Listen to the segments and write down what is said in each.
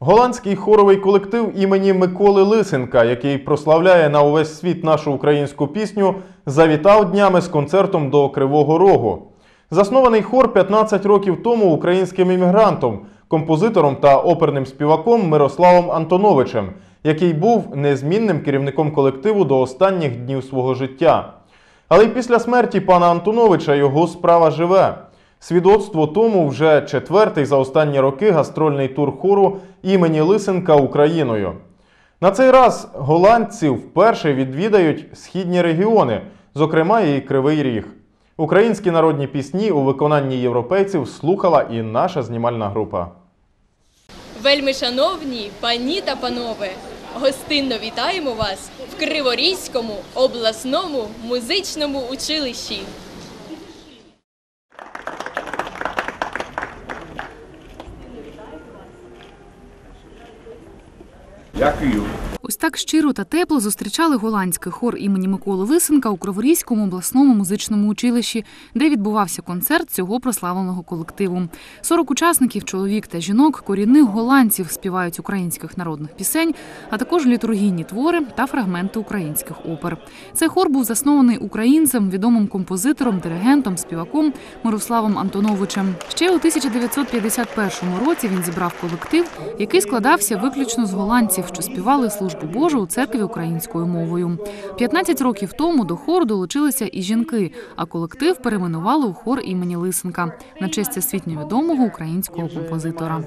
Голландський хоровий колектив імені Миколи Лисенка, який прославляє на увесь світ нашу українську пісню, завітав днями з концертом до Кривого Рогу. Заснований хор 15 років тому українським іммігрантом, композитором та оперним співаком Мирославом Антоновичем, який був незмінним керівником колективу до останніх днів свого життя. Але й після смерті пана Антоновича його справа живе. Свідоцтво тому вже четвертий за останні роки гастрольний тур хору імені Лисенка Україною. На цей раз голландці вперше відвідають східні регіони, зокрема і Кривий Ріг. Українські народні пісні у виконанні європейців слухала і наша знімальна група. Вельми шановні пані та панове, гостинно вітаємо вас в Криворізькому обласному музичному училищі. Já criou. Ось так щиро та тепло зустрічали голландський хор імені Миколи Лисенка у Криворізькому обласному музичному училищі, де відбувався концерт цього прославленого колективу. 40 учасників, чоловік та жінок, корінних голландців співають українських народних пісень, а також літургійні твори та фрагменти українських опер. Цей хор був заснований українцем, відомим композитором, диригентом, співаком Мирославом Антоновичем. Ще у 1951 році він зібрав колектив, який складався виключно з голландців, що співали службу Божу у церкві українською мовою. 15 років тому до хору долучилися і жінки, а колектив перейменували у хор імені Лисенка на честь всесвітньо відомого українського композитора.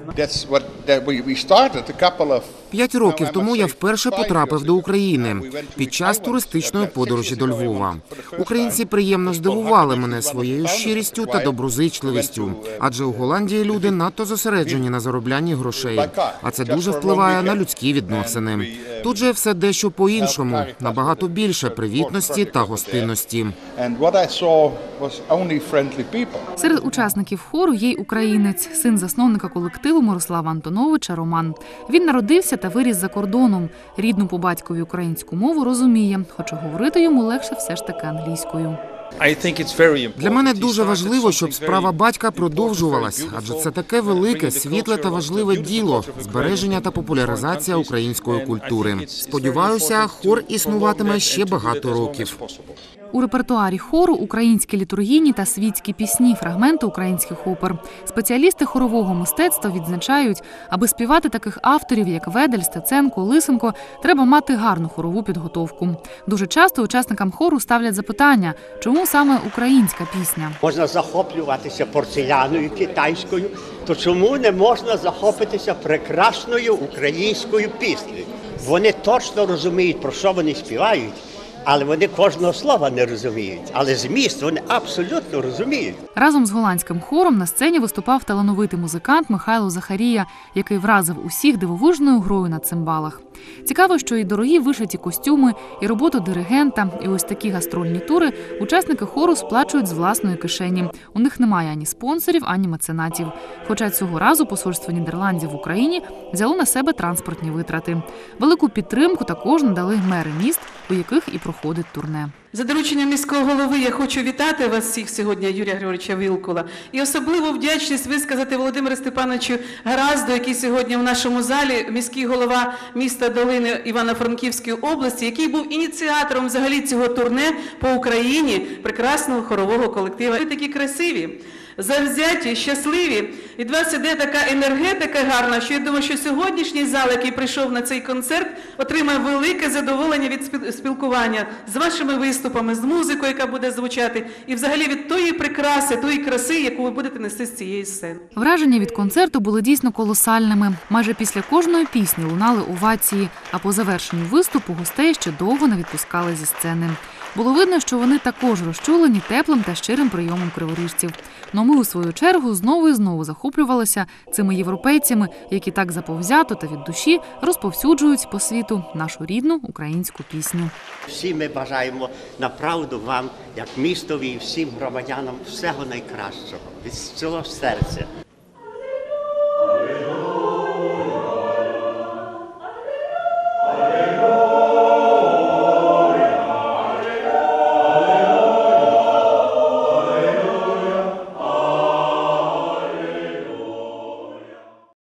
П'ять років тому я вперше потрапив до. України під час туристичної подорожі до Львова. Українці приємно здивували мене своєю щирістю та доброзичливістю, uh, адже у Голландії люди надто зосереджені на зароблянні грошей, а це дуже впливає на людські відносини. Тут же все дещо по-іншому, набагато більше привітності та гостинності. Серед учасників хору є й українець, син засновника колективу Мирослава Антоновича Роман. Він народився та виріс за кордоном. Рідну по батькові українську мову розуміє, хоча говорити йому легше все ж таки англійською. Для мене дуже важливо, щоб справа батька продовжувалась, адже це таке велике, світле та важливе діло збереження та популяризація української культури. Сподіваюся, хор існуватиме ще багато років. У репертуарі хору українські літургійні та світські пісні, фрагменти українських опер. Спеціалісти хорового мистецтва відзначають, аби співати таких авторів, як Ведель, Стеценко, Лисенко, треба мати гарну хорову підготовку. Дуже часто учасникам хору ставлять запитання, чому саме українська пісня. Можна захоплюватися порцеляною китайською, то чому не можна захопитися прекрасною українською піснею? Вони точно розуміють, про що вони співають, але вони кожного слова не розуміють. Але зміст вони абсолютно розуміють. Разом з голландським хором на сцені виступав талановитий музикант Михайло Захарія, який вразив усіх дивовижною грою на цимбалах. Цікаво, що і дорогі вишиті костюми, і роботу диригента, і ось такі гастрольні тури учасники хору сплачують з власної кишені. У них немає ані спонсорів, ані меценатів. Хоча цього разу посольство Нідерландів в Україні взяло на себе транспортні витрати. Велику підтримку також надали мери міст, у яких і проходить турне. За дорученням міського голови я хочу вітати вас всіх сьогодні, Юрія Григоровича Вілкула, і особливу вдячність висказати Володимиру Степановичу Гаразду, який сьогодні в нашому залі міський голова міста Долини Івано-Франківської області, який був ініціатором взагалі цього турне по Україні прекрасного хорового колектива. Ви такі красиві. Завзяті, щасливі. Від вас іде така енергетика гарна, що я думаю, що сьогоднішній зал, який прийшов на цей концерт, отримає велике задоволення від спілкування з вашими виступами, з музикою, яка буде звучати, і взагалі від тої прикраси, тої краси, яку ви будете нести з цієї сцени. Враження від концерту були дійсно колосальними. Майже після кожної пісні лунали овації, а по завершенню виступу гостей ще довго не відпускали зі сцени. Було видно, що вони також розчулені теплим та щирим прийомом криворіжців. Но ми, у свою чергу, знову і знову захоплювалися цими європейцями, які так заповзято та від душі розповсюджують по світу нашу рідну українську пісню. Всі ми бажаємо направду вам, як містові і всім громадянам, всього найкращого від цього серця.